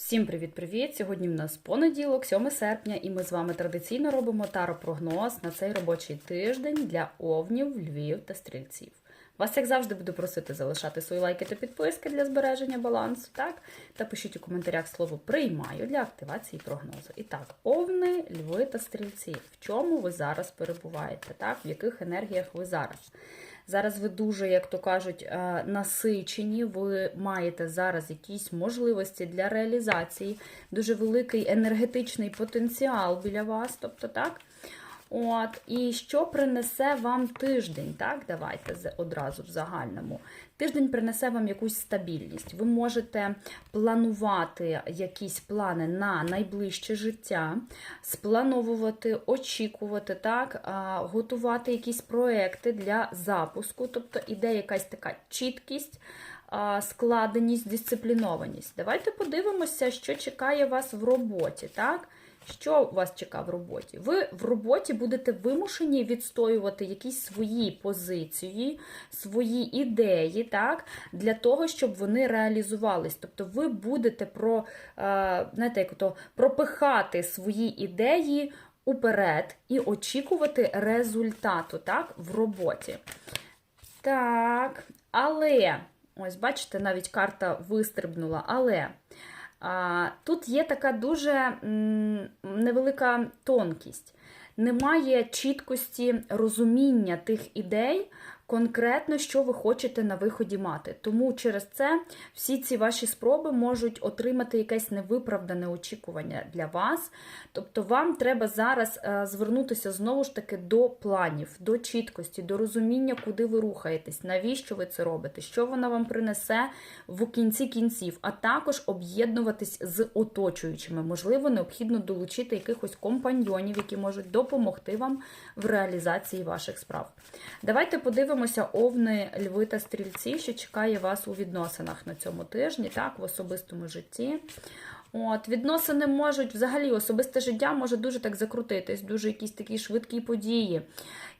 Всім привіт-привіт! Сьогодні в нас понеділок, 7 серпня, і ми з вами традиційно робимо таропрогноз на цей робочий тиждень для овнів, львів та стрільців. Вас, як завжди, буду просити залишати свої лайки та підписки для збереження балансу, так? Та пишіть у коментарях слово приймаю для активації прогнозу. І так, овни, льви та стрільці. В чому ви зараз перебуваєте? Так? В яких енергіях ви зараз? Зараз ви дуже, як то кажуть, е, насичені. Ви маєте зараз якісь можливості для реалізації, дуже великий енергетичний потенціал біля вас. Тобто, так. От, і що принесе вам тиждень? Так, давайте одразу в загальному. Тиждень принесе вам якусь стабільність. Ви можете планувати якісь плани на найближче життя, сплановувати, очікувати, так, готувати якісь проекти для запуску, тобто іде якась така чіткість. Складеність, дисциплінованість. Давайте подивимося, що чекає вас в роботі. Так? Що вас чекає в роботі? Ви в роботі будете вимушені відстоювати якісь свої позиції, свої ідеї, так, для того, щоб вони реалізувались. Тобто ви будете про, е, знаєте, як то, пропихати свої ідеї уперед і очікувати результату так, в роботі. Так, але, ось бачите, навіть карта вистрибнула, але. Тут є така дуже невелика тонкість. Немає чіткості розуміння тих ідей, конкретно, що ви хочете на виході мати. Тому через це всі ці ваші спроби можуть отримати якесь невиправдане очікування для вас. Тобто, вам треба зараз е, звернутися знову ж таки до планів, до чіткості, до розуміння, куди ви рухаєтесь, навіщо ви це робите, що вона вам принесе в кінці кінців, а також об'єднуватись з оточуючими. Можливо, необхідно долучити якихось компаньйонів, які можуть допомогти вам в реалізації ваших справ. Давайте подивимося овни, льви та стрільці, що чекає вас у відносинах на цьому тижні, так, в особистому житті. От, Відносини можуть, взагалі, особисте життя може дуже так закрутитись, дуже якісь такі швидкі події.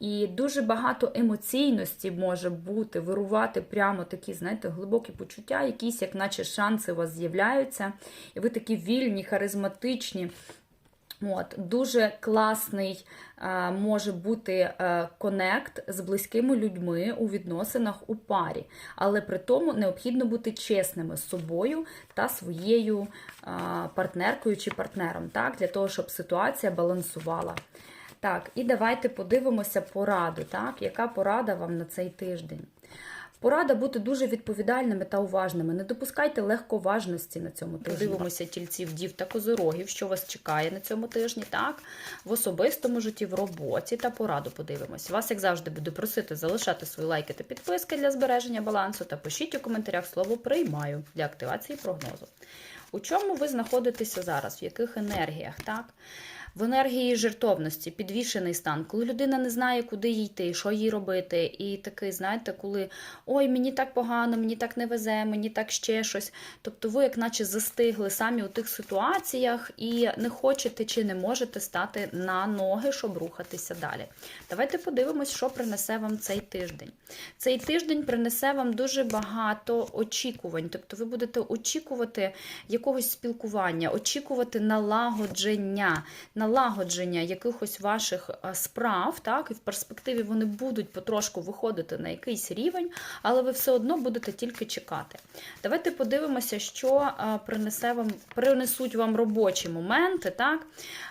І дуже багато емоційності може бути, вирувати прямо такі, знаєте, глибокі почуття, якісь, як наче шанси у вас з'являються. І ви такі вільні, харизматичні. От, Дуже класний е, може бути е, конект з близькими людьми у відносинах у парі, але при тому необхідно бути чесними з собою та своєю е, партнеркою чи партнером, так, для того, щоб ситуація балансувала. Так, і давайте подивимося пораду, так, яка порада вам на цей тиждень. Порада бути дуже відповідальними та уважними. Не допускайте легковажності на цьому тижні. Подивимося тільців, дів та козорогів, що вас чекає на цьому тижні, так? В особистому житті, в роботі та пораду подивимось. Вас, як завжди, буду просити залишати свої лайки та підписки для збереження балансу та пишіть у коментарях слово приймаю для активації прогнозу. У чому ви знаходитеся зараз? В яких енергіях, так? В енергії жертовності, підвішений стан, коли людина не знає, куди їй йти, що їй робити. І такий, знаєте, коли ой, мені так погано, мені так не везе, мені так ще щось. Тобто ви, як наче, застигли самі у тих ситуаціях і не хочете чи не можете стати на ноги, щоб рухатися далі. Давайте подивимось, що принесе вам цей тиждень. Цей тиждень принесе вам дуже багато очікувань. Тобто ви будете очікувати якогось спілкування, очікувати налагодження налагодження якихось ваших е, справ, так, і в перспективі вони будуть потрошку виходити на якийсь рівень, але ви все одно будете тільки чекати. Давайте подивимося, що е, принесе вам, принесуть вам робочі моменти. Так?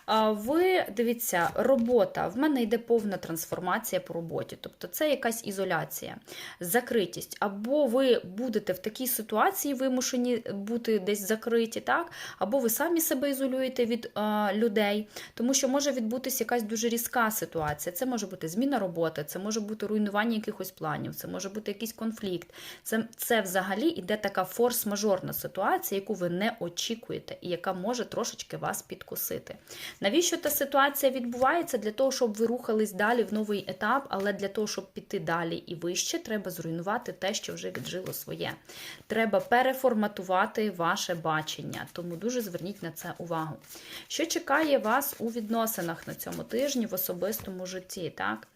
Е, Ви дивіться, робота. В мене йде повна трансформація по роботі. Тобто це якась ізоляція, закритість. Або ви будете в такій ситуації вимушені бути десь закриті, так? або ви самі себе ізолюєте від людей, тому що може відбутися якась дуже різка ситуація. Це може бути зміна роботи, це може бути руйнування якихось планів, це може бути якийсь конфлікт. Це, це взагалі іде така форс-мажорна ситуація, яку ви не очікуєте, і яка може трошечки вас підкосити. Навіщо та ситуація відбувається? Для того, щоб ви рухались далі в новий етап, але для того, щоб піти далі і вище, треба зруйнувати те, що вже віджило своє. Треба переформатувати ваше бачення. Тому дуже зверніть на це увагу. Що чекає вас у відносинах на цьому тижні в особистому житті. Так?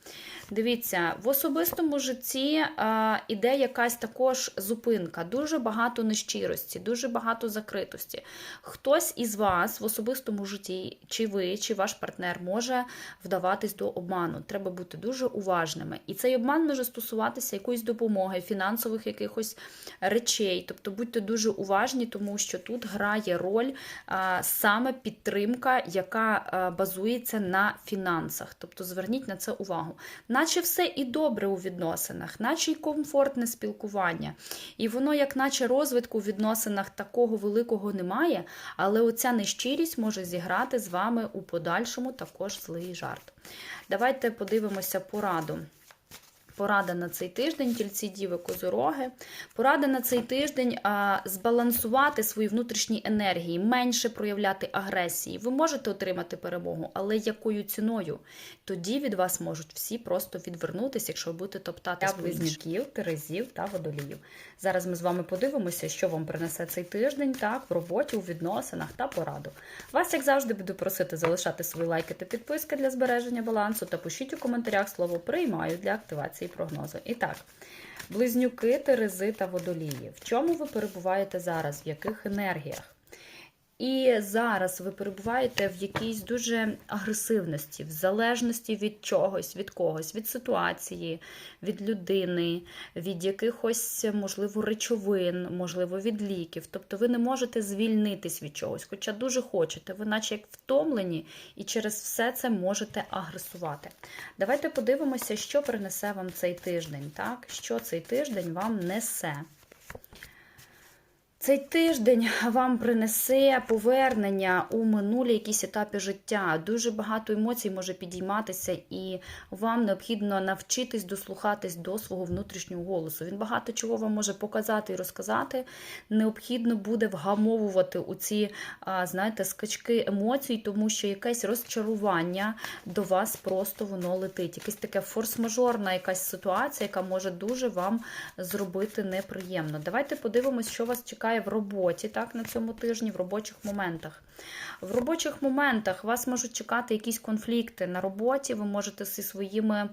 Дивіться, в особистому житті а, іде якась також зупинка, дуже багато нещирості, дуже багато закритості. Хтось із вас в особистому житті, чи ви, чи ваш партнер може вдаватись до обману. Треба бути дуже уважними. І цей обман може стосуватися якоїсь допомоги, фінансових якихось речей. Тобто будьте дуже уважні, тому що тут грає роль а, саме підтримка, яка а, базується на фінансах. Тобто зверніть на це увагу. Наче все і добре у відносинах, наче й комфортне спілкування. І воно, як наче розвитку у відносинах такого великого немає, але оця нещирість може зіграти з вами у подальшому також злий жарт. Давайте подивимося пораду. Порада на цей тиждень, тільці діви козороги. Порада на цей тиждень а, збалансувати свої внутрішні енергії, менше проявляти агресії. Ви можете отримати перемогу, але якою ціною? Тоді від вас можуть всі просто відвернутися, якщо ви будете топтати близнюків, терезів та водоліїв. Зараз ми з вами подивимося, що вам принесе цей тиждень, так, в роботі, у відносинах та пораду. Вас, як завжди, буду просити залишати свої лайки та підписки для збереження балансу та пишіть у коментарях слово приймаю для прогнозу. І так, близнюки, терези та водолії. В чому ви перебуваєте зараз? В яких енергіях? І зараз ви перебуваєте в якійсь дуже агресивності, в залежності від чогось, від когось, від ситуації, від людини, від якихось, можливо, речовин, можливо, від ліків. Тобто ви не можете звільнитись від чогось, хоча дуже хочете, ви наче як втомлені, і через все це можете агресувати. Давайте подивимося, що принесе вам цей тиждень. Так? Що цей тиждень вам несе. Цей тиждень вам принесе повернення у минулі якісь етапи життя. Дуже багато емоцій може підійматися, і вам необхідно навчитись дослухатись до свого внутрішнього голосу. Він багато чого вам може показати і розказати. Необхідно буде вгамовувати у ці, знаєте, скачки емоцій, тому що якесь розчарування до вас просто воно летить. Якась таке форс-мажорна якась ситуація, яка може дуже вам зробити неприємно. Давайте подивимось, що вас чекає в роботі, так, на цьому тижні, в робочих моментах. В робочих моментах вас можуть чекати якісь конфлікти на роботі, ви можете зі своїми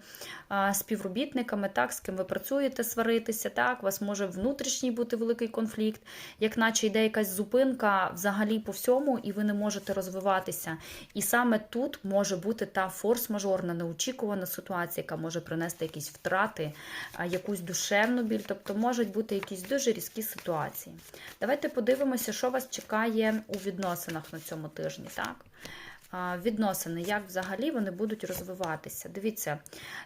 співробітниками, так, з ким ви працюєте, сваритися, так, у вас може внутрішній бути великий конфлікт, як наче йде якась зупинка взагалі по всьому, і ви не можете розвиватися. І саме тут може бути та форс-мажорна, неочікувана ситуація, яка може принести якісь втрати, якусь душевну біль, тобто можуть бути якісь дуже різкі ситуації. Давайте подивимося, що вас чекає у відносинах на цьому тижні. так? Відносини, як взагалі вони будуть розвиватися. Дивіться,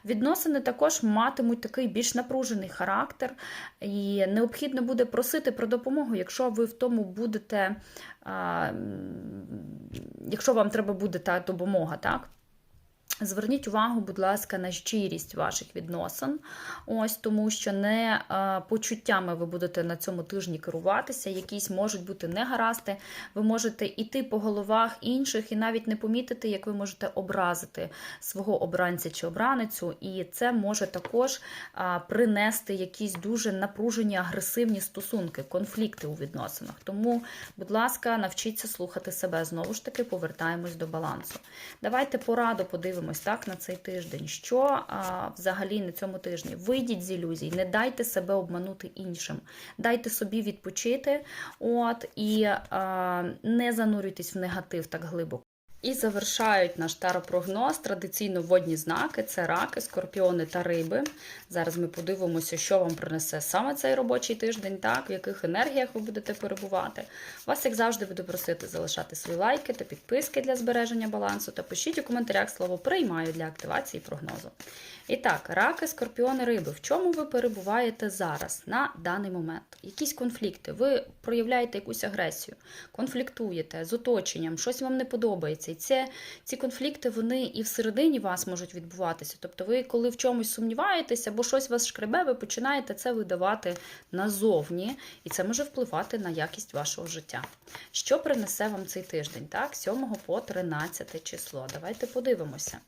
відносини також матимуть такий більш напружений характер, і необхідно буде просити про допомогу, якщо ви в тому будете, якщо вам треба буде та допомога, так? Зверніть увагу, будь ласка, на щирість ваших відносин. Ось тому, що не е, почуттями ви будете на цьому тижні керуватися, якісь можуть бути негаразди. Ви можете йти по головах інших і навіть не помітити, як ви можете образити свого обранця чи обраницю. І це може також е, принести якісь дуже напружені, агресивні стосунки, конфлікти у відносинах. Тому, будь ласка, навчіться слухати себе. Знову ж таки, повертаємось до балансу. Давайте пораду подивимося подивимось так на цей тиждень. Що а, взагалі на цьому тижні? Вийдіть з ілюзій, не дайте себе обманути іншим, дайте собі відпочити, от і а, не занурюйтесь в негатив так глибоко. І завершають наш таропрогноз традиційно водні знаки це раки, скорпіони та риби. Зараз ми подивимося, що вам принесе саме цей робочий тиждень, так, в яких енергіях ви будете перебувати. Вас, як завжди, буду просити залишати свої лайки та підписки для збереження балансу. Та пишіть у коментарях слово приймаю для активації прогнозу. І так, раки, скорпіони, риби. В чому ви перебуваєте зараз на даний момент? Якісь конфлікти, ви проявляєте якусь агресію, конфліктуєте з оточенням, щось вам не подобається. І це, ці конфлікти вони і всередині вас можуть відбуватися. Тобто, ви, коли в чомусь сумніваєтеся, або щось вас шкребе, ви починаєте це видавати назовні, і це може впливати на якість вашого життя. Що принесе вам цей тиждень? Так, 7 по 13 число. Давайте подивимося.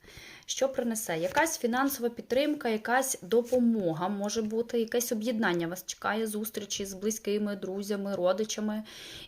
Що принесе? Якась фінансова підтримка, якась допомога може бути, якесь об'єднання вас чекає зустрічі з близькими, друзями, родичами.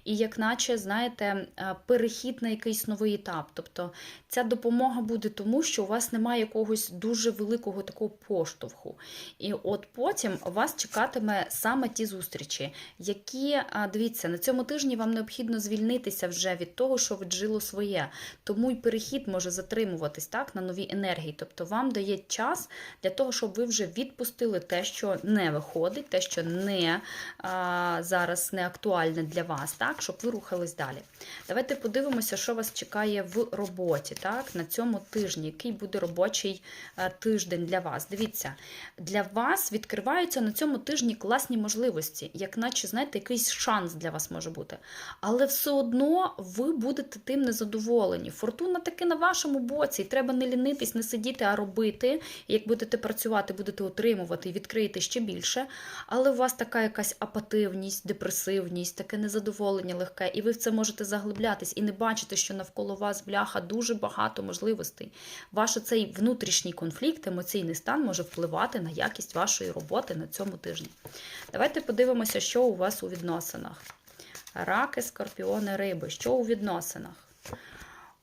І, як наче, знаєте, перехід на якийсь новий етап. Етап. Тобто ця допомога буде тому, що у вас немає якогось дуже великого такого поштовху. І от потім вас чекатиме саме ті зустрічі, які, дивіться, на цьому тижні вам необхідно звільнитися вже від того, що віджило своє. Тому й перехід може затримуватись так, на нові енергії. Тобто вам дає час для того, щоб ви вже відпустили те, що не виходить, те, що не а, зараз не актуальне для вас, так, щоб ви рухались далі. Давайте подивимося, що вас чекає в роботі так, на цьому тижні, який буде робочий тиждень для вас. Дивіться, для вас відкриваються на цьому тижні класні можливості, як наче, знаєте, якийсь шанс для вас може бути. Але все одно ви будете тим незадоволені. Фортуна таки на вашому боці. І треба не лінитись, не сидіти, а робити. Як будете працювати, будете отримувати і відкриєте ще більше. Але у вас така якась апативність, депресивність, таке незадоволення легке, і ви в це можете заглиблятись і не бачите, що навколо вас бляха дуже багато можливостей. Ваш цей внутрішній конфлікт, емоційний стан може впливати на якість вашої роботи на цьому тижні. Давайте подивимося, що у вас у відносинах. Раки, скорпіони, риби. Що у відносинах?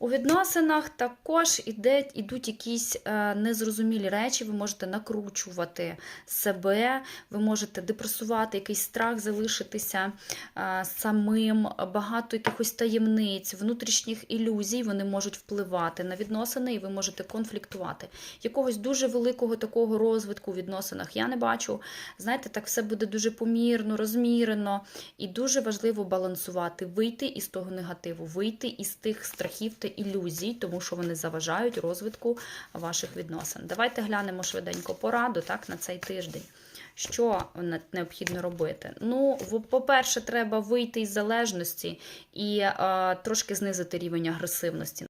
У відносинах також іде, ідуть якісь е, незрозумілі речі, ви можете накручувати себе, ви можете депресувати, якийсь страх залишитися е, самим, багато якихось таємниць, внутрішніх ілюзій вони можуть впливати на відносини, і ви можете конфліктувати. Якогось дуже великого такого розвитку у відносинах я не бачу. Знаєте, так все буде дуже помірно, розмірено, і дуже важливо балансувати, вийти із того негативу, вийти із тих страхів та ілюзій, тому що вони заважають розвитку ваших відносин. Давайте глянемо швиденько пораду так, на цей тиждень. Що необхідно робити? Ну, по-перше, треба вийти із залежності і е, трошки знизити рівень агресивності.